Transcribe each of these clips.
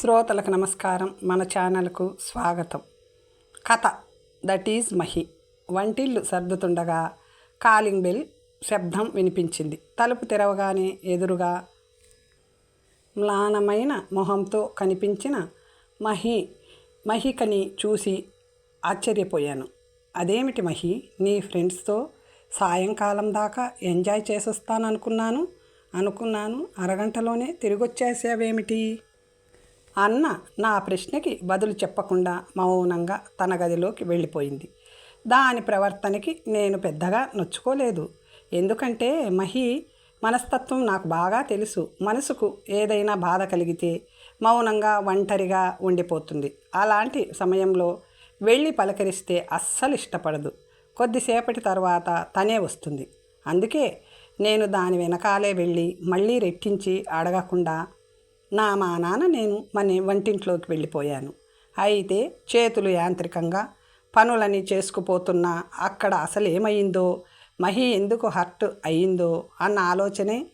శ్రోతలకు నమస్కారం. మన ఛానల్కు స్వాగతం. కథ దట్ ఈజ్ మహి. వంటిల్లు సర్దుతుండగా కాలింగ్ బెల్ శబ్దం వినిపించింది. తలుపు తెరవగానే ఎదురుగా మ్లానమైన మొహంతో కనిపించిన మహి మహికని చూసి ఆశ్చర్యపోయాను. అదేమిటి మహి? నీ ఫ్రెండ్స్తో సాయంకాలం దాకా ఎంజాయ్ చేసొస్తాననుకున్నాను అనుకున్నాను అరగంటలోనే తిరిగొచ్చేసావేమిటి? అన్న నా ప్రశ్నకి బదులు చెప్పకుండా మౌనంగా తన గదిలోకి వెళ్ళిపోయింది. దాని ప్రవర్తనకి నేను పెద్దగా నొచ్చుకోలేదు. ఎందుకంటే మహి మనస్తత్వం నాకు బాగా తెలుసు. మనసుకు ఏదైనా బాధ కలిగితే మౌనంగా ఒంటరిగా ఉండిపోతుంది. అలాంటి సమయంలో వెళ్ళి పలకరిస్తే అస్సలు ఇష్టపడదు. కొద్దిసేపటి తర్వాత తనే వస్తుంది. అందుకే నేను దాని వెనకాలే వెళ్ళి మళ్ళీ రెట్టించి అడగకుండా నా మా నాన్న నేను మన వంటింట్లోకి వెళ్ళిపోయాను. అయితే చేతులు యాంత్రికంగా పనులని చేసుకుపోతున్నా అక్కడ అసలు ఏమైందో మహి ఎందుకు హర్ట్ అయ్యిందో అన్న ఆలోచనే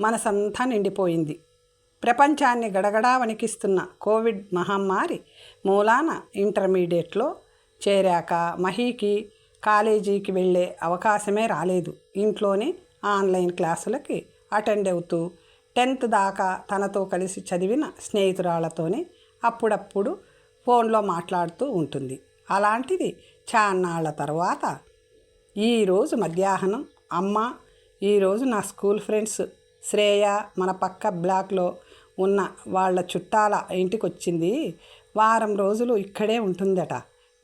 మనసంతా నిండిపోయింది. ప్రపంచాన్ని గడగడా వణికిస్తున్న కోవిడ్ మహమ్మారి మూలాన ఇంటర్మీడియట్లో చేరాక మహీకి కాలేజీకి వెళ్ళే అవకాశమే రాలేదు. ఇంట్లోనే ఆన్లైన్ క్లాసులకి అటెండ్ అవుతూ టెన్త్ దాకా తనతో కలిసి చదివిన స్నేహితురాలతోనే అప్పుడప్పుడు ఫోన్లో మాట్లాడుతూ ఉంటుంది. అలాంటిది చాన్నాళ్ళ తర్వాత ఈరోజు మధ్యాహ్నం అమ్మ ఈరోజు నా స్కూల్ ఫ్రెండ్స్ శ్రేయ మన పక్క బ్లాక్లో ఉన్న వాళ్ళ చుట్టాల ఇంటికి వచ్చింది వారం రోజులు ఇక్కడే ఉంటుందట.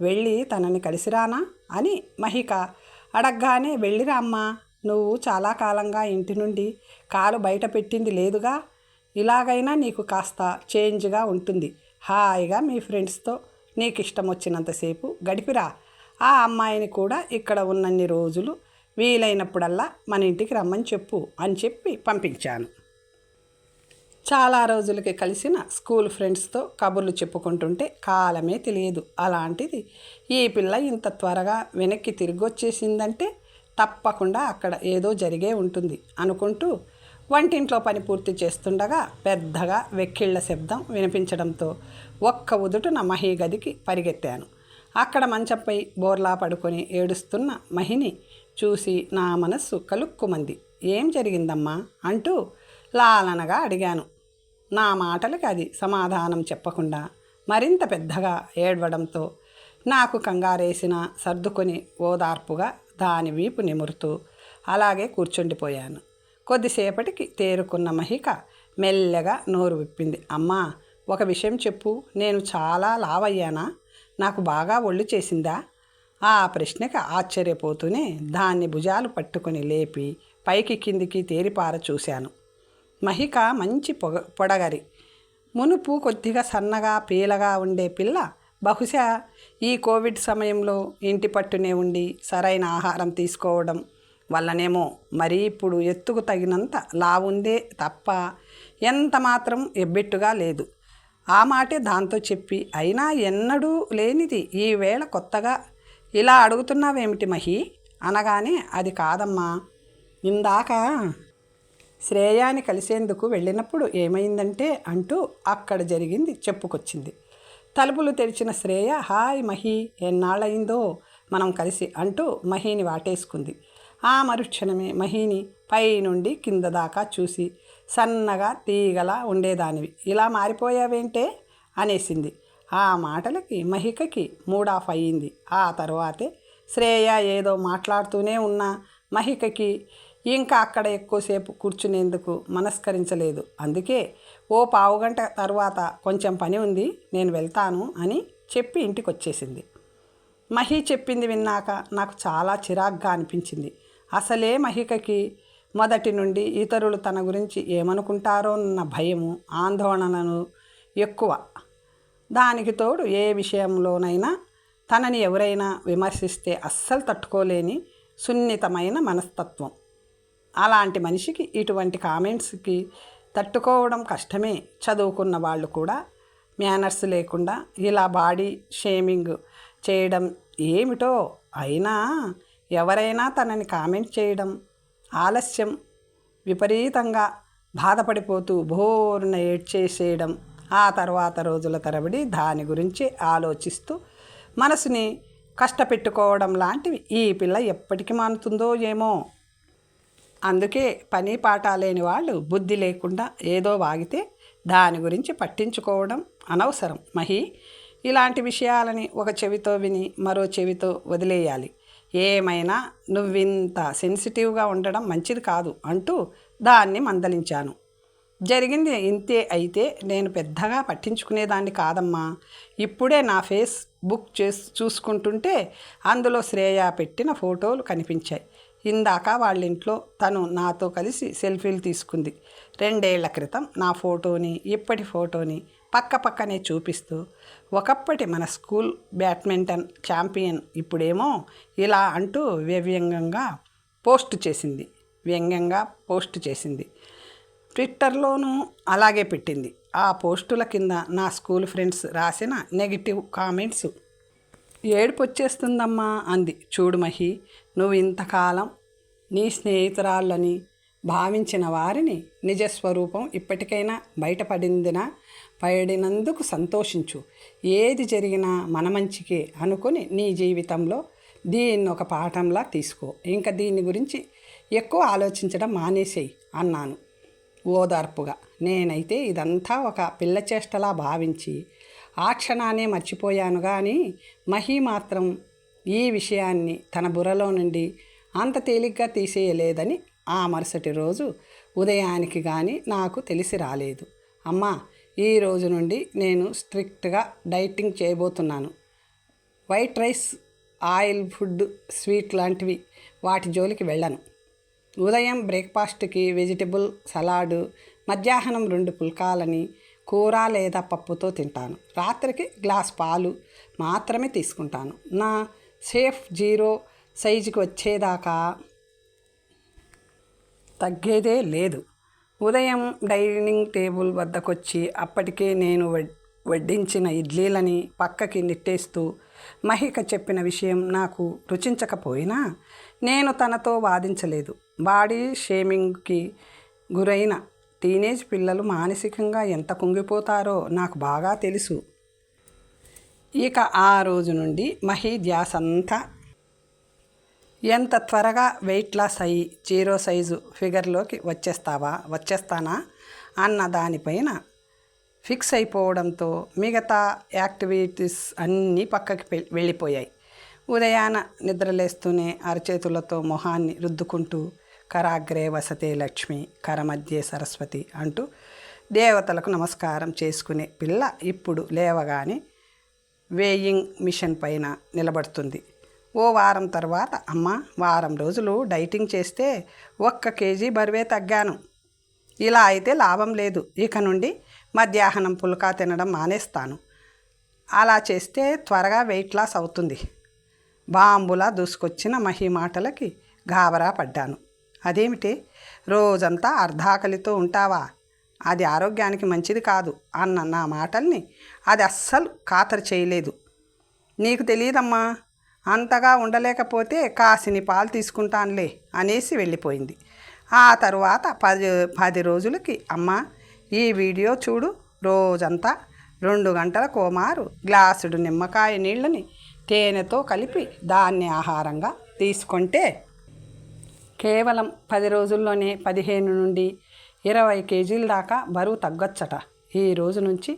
వెళ్ళి తనని కలిసిరానా అని మహిక అడగగానే వెళ్ళిరా అమ్మా. నువ్వు చాలా కాలంగా ఇంటి నుండి కాలు బయట పెట్టింది లేదుగా? ఇలాగైనా నీకు కాస్త చేంజ్గా ఉంటుంది. హాయిగా మీ ఫ్రెండ్స్తో నీకు ఇష్టం వచ్చినంతసేపు గడిపిరా. ఆ అమ్మాయిని కూడా ఇక్కడ ఉన్నన్ని రోజులు వీలైనప్పుడల్లా మన ఇంటికి రమ్మని చెప్పు అని చెప్పి పంపించాను. చాలా రోజులకి కలిసిన స్కూల్ ఫ్రెండ్స్తో కబుర్లు చెప్పుకుంటుంటే కాలమే తెలియదు. అలాంటిది ఈ పిల్ల ఇంత త్వరగా వెనక్కి తిరిగి వచ్చేసిందంటే తప్పకుండా అక్కడ ఏదో జరిగే ఉంటుంది అనుకుంటూ వంటింట్లో పని పూర్తి చేస్తుండగా పెద్దగా వెక్కిళ్ళ శబ్దం వినిపించడంతో ఒక్క ఉదుటున మహి గదికి పరిగెత్తాను. అక్కడ మంచంపై బోర్లా పడుకొని ఏడుస్తున్న మహిని చూసి నా మనస్సు కలుక్కుమంది. ఏం జరిగిందమ్మా? అంటూ లాలనగా అడిగాను. నా మాటలకి అది సమాధానం చెప్పకుండా మరింత పెద్దగా ఏడవడంతో నాకు కంగారేసిన సర్దుకొని ఓదార్పుగా దాని వీపు నిమురుతూ అలాగే కూర్చుండిపోయాను. కొద్దిసేపటికి తేరుకున్న మహిక మెల్లగా నోరు విప్పింది. అమ్మా ఒక విషయం చెప్పు. నేను చాలా లావయ్యానా? నాకు బాగా ఒళ్ళు చేసిందా? ఆ ప్రశ్నకి ఆశ్చర్యపోతూనే దాన్ని భుజాలు పట్టుకొని లేపి పైకి కిందికి తేరిపార చూశాను. మహిక మంచి పొగ పొడగరి. మునుపు కొద్దిగా సన్నగా పీలగా ఉండే పిల్ల బహుశా ఈ కోవిడ్ సమయంలో ఇంటి పట్టునే ఉండి సరైన ఆహారం తీసుకోవడం వల్లనేమో మరీ ఇప్పుడు ఎత్తుకు తగినంత లావుందే తప్ప ఎంత మాత్రం ఎబ్బెట్టుగా లేదు. ఆ మాటే దాంతో చెప్పి అయినా ఎన్నడూ లేనిది ఈవేళ కొత్తగా ఇలా అడుగుతున్నావేమిటి మహి? అనగానే అది కాదమ్మా. ఇందాక శ్రేయాని కలిసేందుకు వెళ్ళినప్పుడు ఏమైందంటే అంటూ అక్కడ జరిగింది చెప్పుకొచ్చింది. తలుపులు తెరిచిన శ్రేయ హాయ్ మహి ఎన్నాళ్ళయిందో? మనం కలిసి అంటూ మహిని వాటేసుకుంది. ఆ మరుక్షణమే మహిని పై నుండి కింద దాకా చూసి సన్నగా తీగలా ఉండేదానివి. ఇలా మారిపోయావేంటే? అనేసింది. ఆ మాటలకి మహికకి మూడ్ ఆఫ్ అయ్యింది. ఆ తరువాతే శ్రేయ ఏదో మాట్లాడుతూనే ఉన్న. మహికకి ఇంకా అక్కడ ఎక్కువసేపు కూర్చునేందుకు మనస్కరించలేదు. అందుకే ఓ పావుగంట తర్వాత కొంచెం పని ఉంది నేను వెళ్తాను అని చెప్పి ఇంటికి వచ్చేసింది మహి చెప్పింది విన్నాక నాకు చాలా చిరాగ్గా అనిపించింది. అసలే మహికకి మొదటి నుండి ఇతరులు తన గురించి ఏమనుకుంటారో అన్న భయము ఆందోళనను ఎక్కువ. దానికి తోడు ఏ విషయంలోనైనా తనని ఎవరైనా విమర్శిస్తే అస్సలు తట్టుకోలేని సున్నితమైన మనస్తత్వం. అలాంటి మనిషికి ఇటువంటి కామెంట్స్కి తట్టుకోవడం కష్టమే చదువుకున్న వాళ్ళు కూడా. మేనర్స్ లేకుండా ఇలా బాడీ షేమింగ్ చేయడం ఏమిటో అయినా ఎవరైనా తనని కామెంట్ చేయడం ఆలస్యం. విపరీతంగా బాధపడిపోతూ బోరున ఏడ్చేసేయడం. ఆ తర్వాత రోజుల తరబడి దాని గురించి ఆలోచిస్తూ మనసుని కష్టపెట్టుకోవడం లాంటివి. ఈ పిల్ల ఎప్పటికి మానుతుందో ఏమో అందుకే పని పాట లేని వాళ్ళు బుద్ధి లేకుండా ఏదో వాగితే దాని గురించి పట్టించుకోవడం అనవసరం. మహి ఇలాంటి విషయాలని ఒక చెవితో విని మరో చెవితో వదిలేయాలి. ఏమైనా నువ్వింత సెన్సిటివ్గా ఉండడం మంచిది కాదు అంటూ దాన్ని మందలించాను. జరిగింది ఇంతే అయితే నేను పెద్దగా పట్టించుకునేదాన్ని కాదమ్మా. ఇప్పుడే నా ఫేస్ బుక్ చేసి చూసుకుంటుంటే అందులో శ్రేయ పెట్టిన ఫోటోలు కనిపించాయి. ఇందాక వాళ్ళ ఇంట్లో తను నాతో కలిసి సెల్ఫీలు తీసుకుంది. రెండేళ్ళ క్రితం నా ఫోటోని ఇప్పటి ఫోటోని పక్క పక్కనే చూపిస్తూ ఒకప్పటి మన స్కూల్ బ్యాడ్మింటన్ ఛాంపియన్ ఇప్పుడేమో ఇలా అంటూ వ్యంగ్యంగా పోస్ట్ చేసింది. వ్యంగ్యంగా పోస్ట్ చేసింది. ట్విట్టర్లోనూ అలాగే పెట్టింది. ఆ పోస్టుల కింద నా స్కూల్ ఫ్రెండ్స్ రాసిన నెగిటివ్ కామెంట్స్ ఏడుపు వచ్చేస్తుందమ్మా అంది. చూడు మహి నువ్వు ఇంతకాలం నీ స్నేహితురాళ్ళని భావించిన వారిని నిజస్వరూపం ఇప్పటికైనా బయటపడిందిన పడినందుకు సంతోషించు. ఏది జరిగినా మన మంచికే అనుకుని నీ జీవితంలో దీన్ని ఒక పాఠంలా తీసుకో. ఇంకా దీని గురించి ఎక్కువ ఆలోచించడం మానేసేయి అన్నాను ఓదార్పుగా. నేనైతే ఇదంతా ఒక పిల్ల చేష్టలా భావించి ఆ క్షణానే మర్చిపోయాను కానీ మహి మాత్రం ఈ విషయాన్ని తన బుర్రలో నుండి అంత తేలిగ్గా తీసేయలేదని ఆ మరుసటి రోజు ఉదయానికి కానీ నాకు తెలిసి రాలేదు. అమ్మా ఈ రోజు నుండి నేను స్ట్రిక్ట్గా డైటింగ్ చేయబోతున్నాను. White rice oil food sweet లాంటివి వాటి జోలికి వెళ్ళను. ఉదయం బ్రేక్ఫాస్ట్కి వెజిటబుల్ సలాడు మధ్యాహ్నం రెండు పుల్కాలని కూర లేదా పప్పుతో తింటాను. రాత్రికి గ్లాస్ పాలు మాత్రమే తీసుకుంటాను. నా సేఫ్ జీరో సైజుకి వచ్చేదాకా తగ్గేదే లేదు. ఉదయం డైనింగ్ టేబుల్ వద్దకొచ్చి అప్పటికే నేను వడ్డించిన ఇడ్లీలని పక్కకి నెట్టేస్తూ మహిక చెప్పిన విషయం నాకు రుచించకపోయినా నేను తనతో వాదించలేదు. బాడీ షేమింగ్కి గురైన టీనేజ్ పిల్లలు మానసికంగా ఎంత కుంగిపోతారో నాకు బాగా తెలుసు. ఇక ఆ రోజు నుండి మహి ధ్యాస అంతా. ఎంత త్వరగా వెయిట్ లాస్ అయ్యి జీరో సైజు ఫిగర్లోకి వచ్చేస్తావా వచ్చేస్తానా అన్న దానిపైన ఫిక్స్ అయిపోవడంతో మిగతా యాక్టివిటీస్ అన్నీ పక్కకి వెళ్ళిపోయాయి. ఉదయాన నిద్రలేస్తూనే అరచేతులతో మొహాన్ని రుద్దుకుంటూ కరాగ్రే వసతే లక్ష్మి కరమధ్యే సరస్వతి అంటూ దేవతలకు నమస్కారం చేసుకునే పిల్ల ఇప్పుడు లేవగానే వేయింగ్ మిషన్ పైన నిలబడుతుంది. ఓ వారం తర్వాత అమ్మ వారం రోజులు డైటింగ్ చేస్తే ఒక్క కేజీ బరువే తగ్గాను. ఇలా అయితే లాభం లేదు. ఇక నుండి మధ్యాహ్నం పుల్కా తినడం మానేస్తాను. అలా చేస్తే త్వరగా వెయిట్ లాస్ అవుతుంది. బాంబులా దూసుకొచ్చిన మహి మాటలకి గాబరా పడ్డాను. అదేమిటి? రోజంతా అర్ధాకలితో ఉంటావా? అది ఆరోగ్యానికి మంచిది కాదు అన్న నా మాటల్ని అది అస్సలు ఖాతరు చేయలేదు. నీకు తెలియదమ్మా అంతగా ఉండలేకపోతే కాసిని పాలు తీసుకుంటానులే అనేసి వెళ్ళిపోయింది. ఆ తరువాత పది పది రోజులకి అమ్మ ఈ వీడియో చూడు రోజంతా రెండు గంటల కోమారు గ్లాసుడు నిమ్మకాయ నీళ్ళని తేనెతో కలిపి దాన్ని ఆహారంగా తీసుకుంటే కేవలం పది రోజుల్లోనే పదిహేను నుండి ఇరవై కేజీల దాకా బరువు తగ్గొచ్చట. ఈ రోజు నుంచి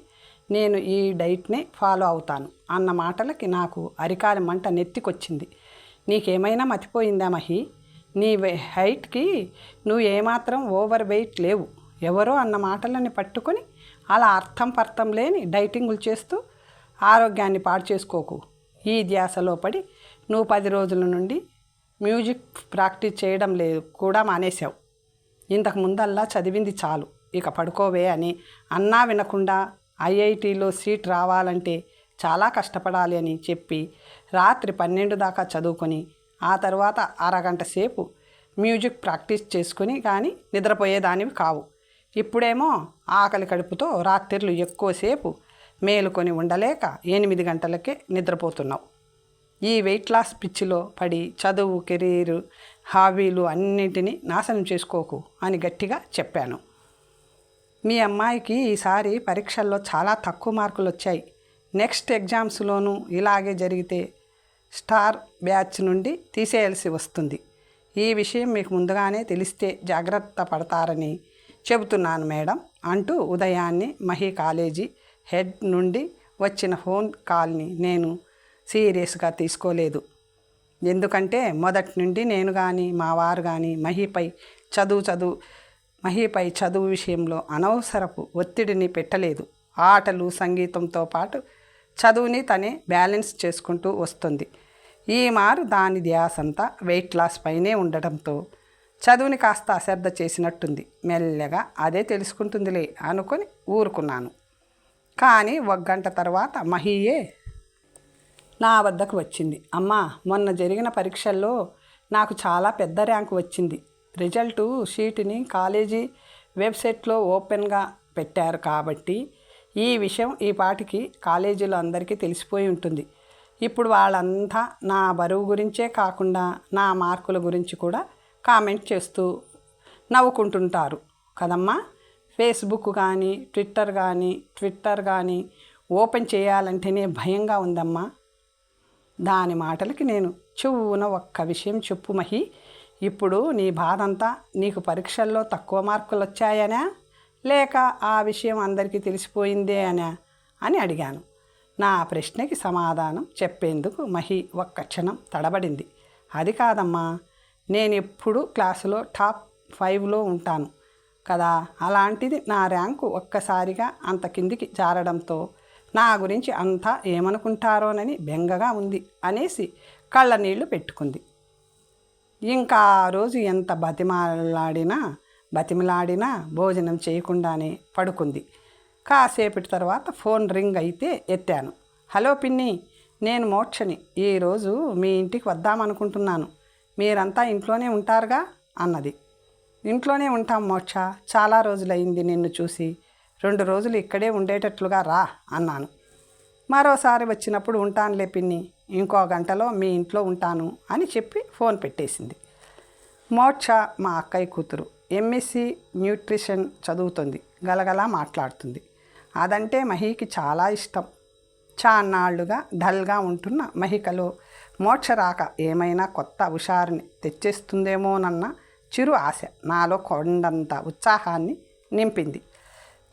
నేను ఈ డైట్ని ఫాలో అవుతాను అన్న మాటలకి నాకు అరికాలి మంట నెత్తికొచ్చింది. నీకేమైనా మతిపోయిందా మహి? నీ హైట్కి నువ్వు ఏమాత్రం ఓవర్ వెయిట్ లేవు. ఎవరో అన్న మాటలని పట్టుకొని అలా అర్థం పర్థం లేని డైటింగులు చేస్తూ ఆరోగ్యాన్ని పాడు చేసుకోకు. ఈ ధ్యాసలో పడి నువ్వు పది రోజుల నుండి మ్యూజిక్ ప్రాక్టీస్ చేయడం లేదు కూడా మానేశావు. ఇంతకు ముందల్లా చదివింది చాలు. ఇక పడుకోవే అని అన్నా వినకుండా ఐఐటిలో సీట్ రావాలంటే చాలా కష్టపడాలి అని చెప్పి రాత్రి పన్నెండు దాకా చదువుకొని ఆ తర్వాత అరగంట సేపు మ్యూజిక్ ప్రాక్టీస్ చేసుకుని కానీ నిద్రపోయేదానివి కావు. ఇప్పుడేమో ఆకలి కడుపుతో రాత్రిలు ఎక్కువసేపు మేలుకొని ఉండలేక ఎనిమిది గంటలకే నిద్రపోతున్నావు. ఈ వెయిట్ లాస్ పిచ్చిలో పడి చదువు కెరీర్ హాబీలు అన్నింటినీ నాశనం చేసుకోకు అని గట్టిగా చెప్పాను. మీ అమ్మాయికి ఈసారి పరీక్షల్లో చాలా తక్కువ మార్కులు వచ్చాయి. నెక్స్ట్ ఎగ్జామ్స్లోనూ ఇలాగే జరిగితే స్టార్ బ్యాచ్ నుండి తీసేయాల్సి వస్తుంది. ఈ విషయం మీకు ముందుగానే తెలిస్తే జాగ్రత్త పడతారని చెబుతున్నాను మేడం అంటూ ఉదయాన్నే మహి కాలేజీ హెడ్ నుండి వచ్చిన ఫోన్ కాల్ని నేను సీరియస్గా తీసుకోలేదు. ఎందుకంటే మొదటి నుండి నేను కానీ మా వారు కానీ మహిపై చదువు చదువు మహిపై చదువు విషయంలో అనవసరపు ఒత్తిడిని పెట్టలేదు. ఆటలు సంగీతంతో పాటు చదువుని తనే బ్యాలెన్స్ చేసుకుంటూ వస్తుంది. ఈ మారు దాని ధ్యాసంతా వెయిట్ లాస్ పైనే ఉండటంతో చదువుని కాస్త అశ్రద్ధ చేసినట్టుంది. మెల్లగా అదే తెలుసుకుంటుందిలే అనుకొని ఊరుకున్నాను. కానీ ఒక గంట తర్వాత మహియే నా వద్దకు వచ్చింది. అమ్మా మొన్న జరిగిన పరీక్షల్లో నాకు చాలా పెద్ద ర్యాంకు వచ్చింది. రిజల్టు షీట్ని కాలేజీ వెబ్సైట్లో ఓపెన్గా పెట్టారు కాబట్టి ఈ విషయం ఈ పాటికి కాలేజీలో అందరికీ తెలిసిపోయి ఉంటుంది. ఇప్పుడు వాళ్ళంతా నా బరువు గురించే కాకుండా నా మార్కుల గురించి కూడా కామెంట్ చేస్తూ నవ్వుకుంటుంటారు. కదమ్మా ఫేస్బుక్ కానీ ట్విట్టర్ కానీ ట్విట్టర్ కానీ ఓపెన్ చేయాలంటేనే భయంగా ఉందమ్మా. దాని మాటలకి నేను చెవున ఒక్క విషయం చెప్పు మహి. ఇప్పుడు నీ బాధంతా నీకు పరీక్షల్లో తక్కువ మార్కులు వచ్చాయనా లేక ఆ విషయం అందరికీ తెలిసిపోయిందే అనా? అని అడిగాను. నా ప్రశ్నకి సమాధానం చెప్పేందుకు మహి ఒక్క క్షణం తడబడింది. అది కాదమ్మా నేను ఎప్పుడు క్లాసులో టాప్ ఫైవ్లో ఉంటాను కదా. అలాంటిది నా ర్యాంకు ఒక్కసారిగా అంత కిందికి జారడంతో నా గురించి అంతా ఏమనుకుంటారోనని బెంగగా ఉంది అనేసి కళ్ళ నీళ్ళు పెట్టుకుంది. ఇంకా ఆ రోజు ఎంత బతిమాలాడినా బతిమలాడినా భోజనం చేయకుండానే పడుకుంది. కాసేపటి తర్వాత ఫోన్ రింగ్ అయితే ఎత్తాను. హలో పిన్ని నేను మోక్షని ఈరోజు మీ ఇంటికి వద్దామనుకుంటున్నాను. మీరంతా ఇంట్లోనే ఉంటారుగా? అన్నది. ఇంట్లోనే ఉంటాం మోక్ష. చాలా రోజులైంది నిన్ను చూసి. రెండు రోజులు ఇక్కడే ఉండేటట్లుగా రా అన్నాను. మరోసారి వచ్చినప్పుడు ఉంటానులే పిన్ని ఇంకో గంటలో మీ ఇంట్లో ఉంటాను అని చెప్పి ఫోన్ పెట్టేసింది. మోక్ష మా అక్కయ్య కూతురు ఎంఎస్సి న్యూట్రిషన్ చదువుతుంది గలగలా మాట్లాడుతుంది. అదంటే మహికి చాలా ఇష్టం. చాన్నాళ్ళుగా డల్గా ఉంటున్న మహికలో మోక్ష రాక ఏమైనా కొత్త హుషారుని తెచ్చేస్తుందేమోనన్న చిరు ఆశ నాలో కొండంత ఉత్సాహాన్ని నింపింది.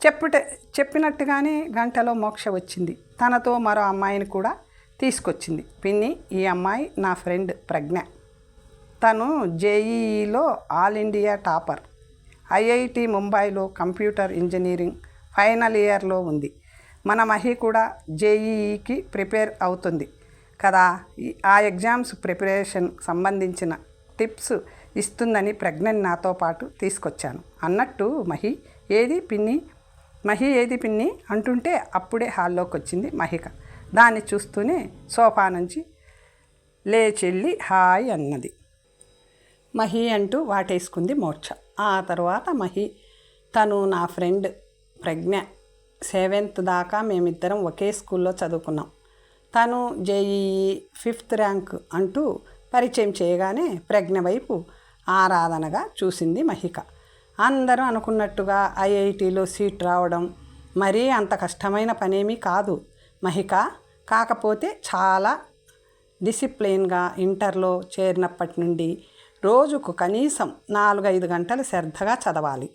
చెప్పుట చెప్పినట్టుగానే గంటలో మోక్ష వచ్చింది. తనతో మరో అమ్మాయిని కూడా తీసుకొచ్చింది. పిన్ని ఈ అమ్మాయి నా ఫ్రెండ్ ప్రజ్ఞ. తను జేఈఈలో ఆల్ ఇండియా టాపర్. ఐఐటి ముంబైలో కంప్యూటర్ ఇంజనీరింగ్ ఫైనల్ ఇయర్లో ఉంది. మన మహి కూడా జేఈఈకి ప్రిపేర్ అవుతుంది కదా. ఆ ఎగ్జామ్స్ ప్రిపరేషన్ సంబంధించిన టిప్స్ ఇస్తుందని ప్రజ్ఞని నాతో పాటు తీసుకొచ్చాను. అన్నట్టు మహి ఏది పిన్ని? మహి ఏది పిన్ని? అంటుంటే అప్పుడే హాల్లోకి వచ్చింది మహిక. దాన్ని చూస్తూనే సోఫా నుంచి లేచెళ్ళి హాయ్ అన్నది. మహి అంటూ వాటేసుకుంది మోర్చ ఆ తర్వాత మహి తను నా ఫ్రెండ్ ప్రజ్ఞ సెవెంత్ దాకా మేమిద్దరం ఒకే స్కూల్లో చదువుకున్నాం. తను జేఈఈ ఫిఫ్త్ ర్యాంక్ అంటూ పరిచయం చేయగానే ప్రజ్ఞ వైపు ఆరాధనగా చూసింది మహిక. అందరూ అనుకున్నట్టుగా ఐఐటీలో సీట్ రావడం మరీ అంత కష్టమైన పనేమీ కాదు. మహిక కాకపోతే చాలా డిసిప్లిన్గా ఇంటర్లో చేరినప్పటి నుండి రోజుకు కనీసం నాలుగైదు గంటలు శ్రద్ధగా చదవాలి.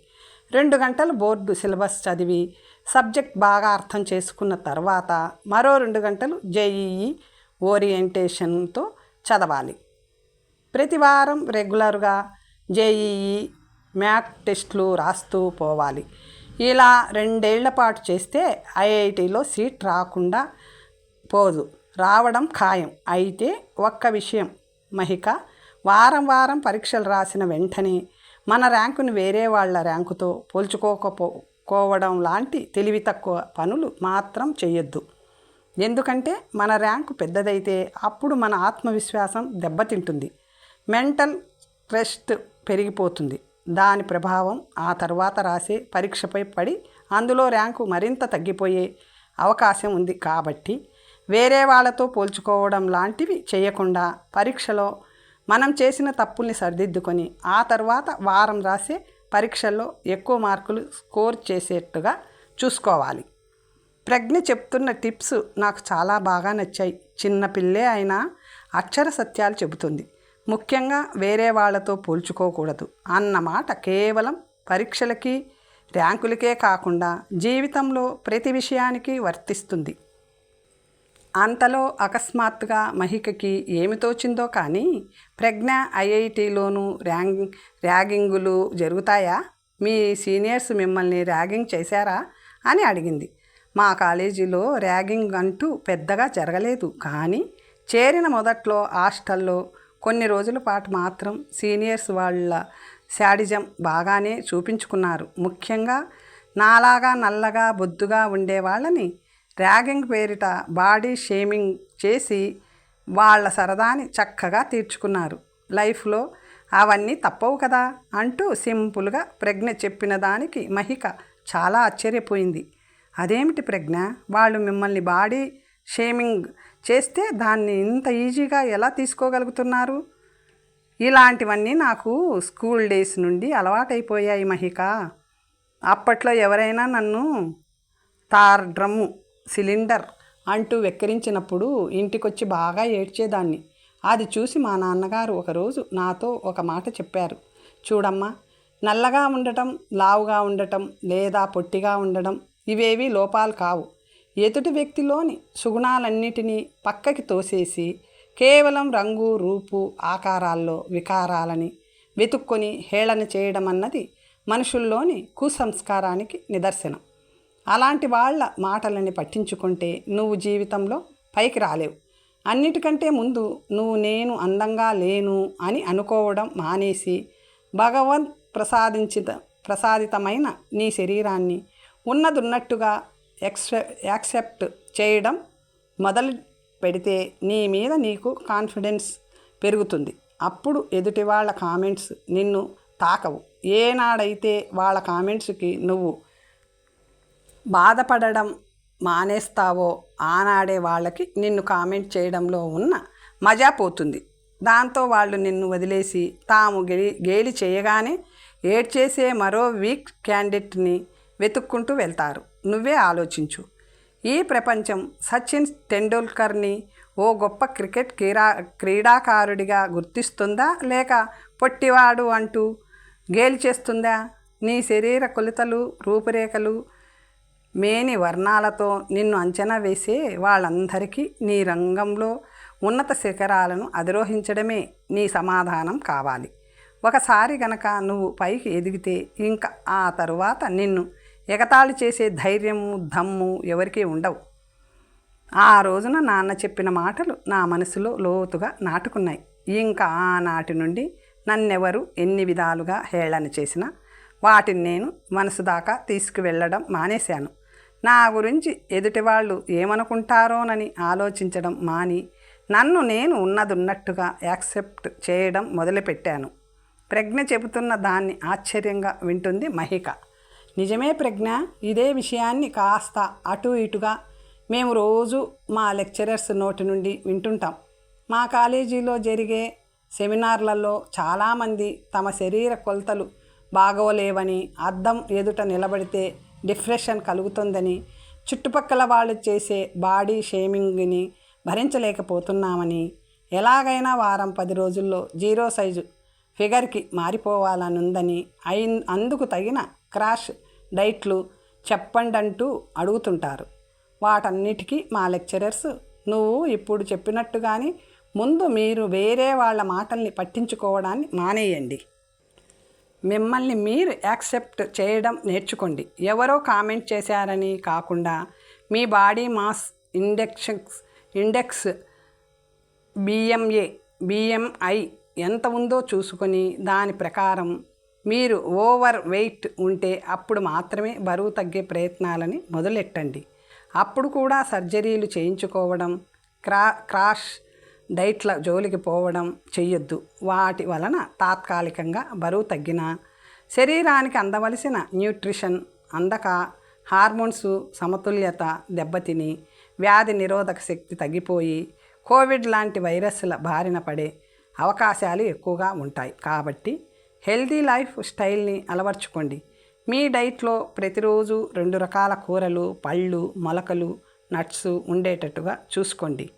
రెండు గంటలు బోర్డు సిలబస్ చదివి సబ్జెక్ట్ బాగా అర్థం చేసుకున్న తర్వాత మరో రెండు గంటలు జేఈఈ ఓరియంటేషన్తో చదవాలి. ప్రతి వారం రెగ్యులర్గా జేఈఈ మ్యాథ్ టెస్టులు రాస్తూ పోవాలి. ఇలా రెండేళ్ళ పాటు చేస్తే ఐఐటిలో సీట్ రాకుండా పోదు. రావడం ఖాయం. అయితే ఒక్క విషయం మహిక వారం వారం పరీక్షలు రాసిన వెంటనే మన ర్యాంకుని వేరే వాళ్ళ ర్యాంకుతో పోల్చుకోకపోవడం లాంటి తెలివి తక్కువ పనులు మాత్రం చేయొద్దు ఎందుకంటే మన ర్యాంకు పెద్దదైతే అప్పుడు మన ఆత్మవిశ్వాసం దెబ్బతింటుంది. మెంటల్ స్ట్రెస్ పెరిగిపోతుంది. దాని ప్రభావం ఆ తర్వాత రాసే పరీక్షపై పడి అందులో ర్యాంకు మరింత తగ్గిపోయే అవకాశం ఉంది కాబట్టి వేరే వాళ్ళతో పోల్చుకోవడం లాంటివి చేయకుండా పరీక్షలో మనం చేసిన తప్పుల్ని సరిదిద్దుకొని ఆ తర్వాత వారం రాసే పరీక్షల్లో ఎక్కువ మార్కులు స్కోర్ చేసేట్టుగా చూసుకోవాలి. ప్రజ్ఞ చెప్తున్న టిప్స్ నాకు చాలా బాగా నచ్చాయి. చిన్నపిల్లే అయినా అక్షర సత్యాలు చెబుతుంది. ముఖ్యంగా వేరే వాళ్ళతో పోల్చుకోకూడదు అన్నమాట కేవలం పరీక్షలకి ర్యాంకులకే కాకుండా జీవితంలో ప్రతి విషయానికి వర్తిస్తుంది. అంతలో అకస్మాత్తుగా మహికకి ఏమి తోచిందో కానీ ప్రజ్ఞ ఐఐటిలోనూ ర్యాంగ్ ర్యాగింగులు జరుగుతాయా? మీ సీనియర్స్ మిమ్మల్ని ర్యాగింగ్ చేశారా? అని అడిగింది. మా కాలేజీలో ర్యాగింగ్ అంటూ పెద్దగా జరగలేదు కానీ చేరిన మొదట్లో హాస్టల్లో కొన్ని రోజుల పాటు మాత్రం సీనియర్స్ వాళ్ళ శాడిజం బాగానే చూపించుకున్నారు. ముఖ్యంగా నాలాగా నల్లగా బొద్దుగా ఉండే వాళ్ళని ర్యాగింగ్ పేరిట బాడీ షేమింగ్ చేసి వాళ్ళ సరదాని చక్కగా తీర్చుకున్నారు. లైఫ్లో అవన్నీ తప్పవు కదా అంటూ సింపుల్గా ప్రజ్ఞ చెప్పిన దానికి మహిక చాలా ఆశ్చర్యపోయింది. అదేమిటి ప్రజ్ఞ? వాళ్ళు మిమ్మల్ని బాడీ షేమింగ్ చేస్తే దాన్ని ఇంత ఈజీగా ఎలా తీసుకోగలుగుతున్నారు? ఇలాంటివన్నీ నాకు స్కూల్ డేస్ నుండి అలవాటైపోయాయి మహిక. అప్పట్లో ఎవరైనా నన్ను తార్ డ్రమ్ము సిలిండర్ అంటూ వెక్కిరించినప్పుడు ఇంటికొచ్చి బాగా ఏడ్చేదాన్ని. అది చూసి మా నాన్నగారు ఒకరోజు నాతో ఒక మాట చెప్పారు. చూడమ్మా నల్లగా ఉండటం లావుగా ఉండటం లేదా పొట్టిగా ఉండడం ఇవేవి లోపాలు కావు. ఎదుటి వ్యక్తిలోని సుగుణాలన్నిటినీ పక్కకి తోసేసి కేవలం రంగు రూపు ఆకారాల్లో వికారాలని వెతుక్కొని హేళన చేయడం అన్నది మనుషుల్లోని కుసంస్కారానికి నిదర్శనం. అలాంటి వాళ్ళ మాటలని పట్టించుకుంటే నువ్వు జీవితంలో పైకి రాలేవు. అన్నిటికంటే ముందు నువ్వు నేను అందంగా లేను అని అనుకోవడం మానేసి భగవంత్ ప్రసాదించిత ప్రసాదితమైన నీ శరీరాన్ని ఉన్నదున్నట్టుగా ఎక్సె యాక్సెప్ట్ చేయడం మొదలు పెడితే నీ మీద నీకు కాన్ఫిడెన్స్ పెరుగుతుంది. అప్పుడు ఎదుటి వాళ్ళ కామెంట్స్ నిన్ను తాకవు. ఏనాడైతే వాళ్ళ కామెంట్స్కి నువ్వు బాధపడడం మానేస్తావో ఆనాడే వాళ్ళకి నిన్ను కామెంట్ చేయడంలో ఉన్న మజా పోతుంది. దాంతో వాళ్ళు నిన్ను వదిలేసి తాము గెలి గేలి చేయగానే ఏడ్చేసే మరో వీక్ క్యాండిడేట్ని వెతుక్కుంటూ వెళ్తారు. నువ్వే ఆలోచించు. ఈ ప్రపంచం సచిన్ టెండూల్కర్ని ఓ గొప్ప క్రికెట్ క్రీడా క్రీడాకారుడిగా గుర్తిస్తుందా? లేక పొట్టివాడు అంటూ గేలి చేస్తుందా నీ శరీర కొలతలు రూపురేఖలు మేని వర్ణాలతో నిన్ను అంచనా వేసే వాళ్ళందరికీ నీ రంగంలో ఉన్నత శిఖరాలను అధిరోహించడమే నీ సమాధానం కావాలి. ఒకసారి గనక నువ్వు పైకి ఎదిగితే ఇంకా ఆ తరువాత నిన్ను ఎగతాళి చేసే ధైర్యము దమ్ము ఎవరికీ ఉండవు. ఆ రోజున నాన్న చెప్పిన మాటలు నా మనసులో లోతుగా నాటుకున్నాయి. ఇంకా ఆనాటి నుండి నన్నెవరు ఎన్ని విధాలుగా హేళన చేసినా వాటిని నేను మనసు దాకా తీసుకువెళ్ళడం మానేశాను. నా గురించి ఎదుటి వాళ్ళు ఏమనుకుంటారోనని ఆలోచించడం మాని నన్ను నేను ఉన్నదున్నట్టుగా యాక్సెప్ట్ చేయడం మొదలుపెట్టాను. ప్రజ్ఞ చెబుతున్న దాన్ని ఆశ్చర్యంగా వింటుంది మహిక. నిజమే ప్రజ్ఞ ఇదే విషయాన్ని కాస్త అటు ఇటుగా మేము రోజు మా లెక్చరర్స్ నోటి నుండి వింటుంటాం. మా కాలేజీలో జరిగే సెమినార్లలో చాలామంది తమ శరీర కొలతలు బాగోలేవని అద్దం ఎదుట నిలబడితే డిప్రెషన్ కలుగుతుందని చుట్టుపక్కల వాళ్ళు చేసే బాడీ షేమింగ్ని భరించలేకపోతున్నామని ఎలాగైనా వారం పది రోజుల్లో జీరో సైజు ఫిగర్కి మారిపోవాలనుందని అయి అందుకు తగిన క్రాష్ డైట్లు చెప్పండంటూ అడుగుతుంటారు. వాటన్నిటికీ మా లెక్చరర్స్ నువ్వు ఇప్పుడు చెప్పినట్టుగాని ముందు మీరు వేరే వాళ్ళ మాటల్ని పట్టించుకోవడాన్ని మానేయండి. మిమ్మల్ని మీరు యాక్సెప్ట్ చేయడం నేర్చుకోండి. ఎవరో కామెంట్ చేశారని కాకుండా మీ body mass index index BMA BMI ఎంత ఉందో చూసుకొని దాని ప్రకారం మీరు ఓవర్ వెయిట్ ఉంటే అప్పుడు మాత్రమే బరువు తగ్గే ప్రయత్నాలని మొదలెట్టండి. అప్పుడు కూడా సర్జరీలు చేయించుకోవడం క్రా క్రాష్ డైట్ల జోలికి పోవడం చెయ్యొద్దు. వాటి వలన తాత్కాలికంగా బరువు తగ్గిన శరీరానికి అందవలసిన న్యూట్రిషన్ అందక హార్మోన్స్ సమతుల్యత దెబ్బతిని వ్యాధి నిరోధక శక్తి తగ్గిపోయి కోవిడ్ లాంటి వైరస్ల బారిన పడే అవకాశాలు ఎక్కువగా ఉంటాయి. కాబట్టి హెల్దీ లైఫ్ స్టైల్ని అలవర్చుకోండి. మీ డైట్లో ప్రతిరోజు రెండు రకాల కూరలు పళ్ళు మొలకలు నట్స్ ఉండేటట్టుగా చూసుకోండి.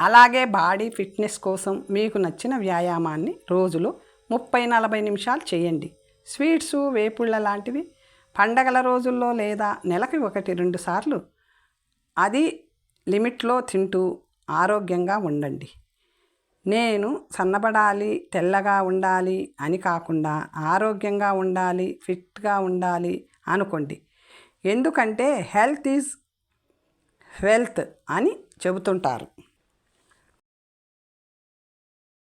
అలాగే బాడీ ఫిట్నెస్ కోసం మీకు నచ్చిన వ్యాయామాన్ని రోజులో ముప్పై నలభై నిమిషాలు చేయండి. స్వీట్స్ వేపుళ్ళ లాంటివి పండగల రోజుల్లో లేదా నెలకి ఒకటి రెండు సార్లు అది లిమిట్లో తింటూ ఆరోగ్యంగా ఉండండి. నేను సన్నబడాలి తెల్లగా ఉండాలి అని కాకుండా ఆరోగ్యంగా ఉండాలి ఫిట్గా ఉండాలి అనుకోండి. ఎందుకంటే హెల్త్ ఈజ్ వెల్త్ అని చెబుతుంటారు.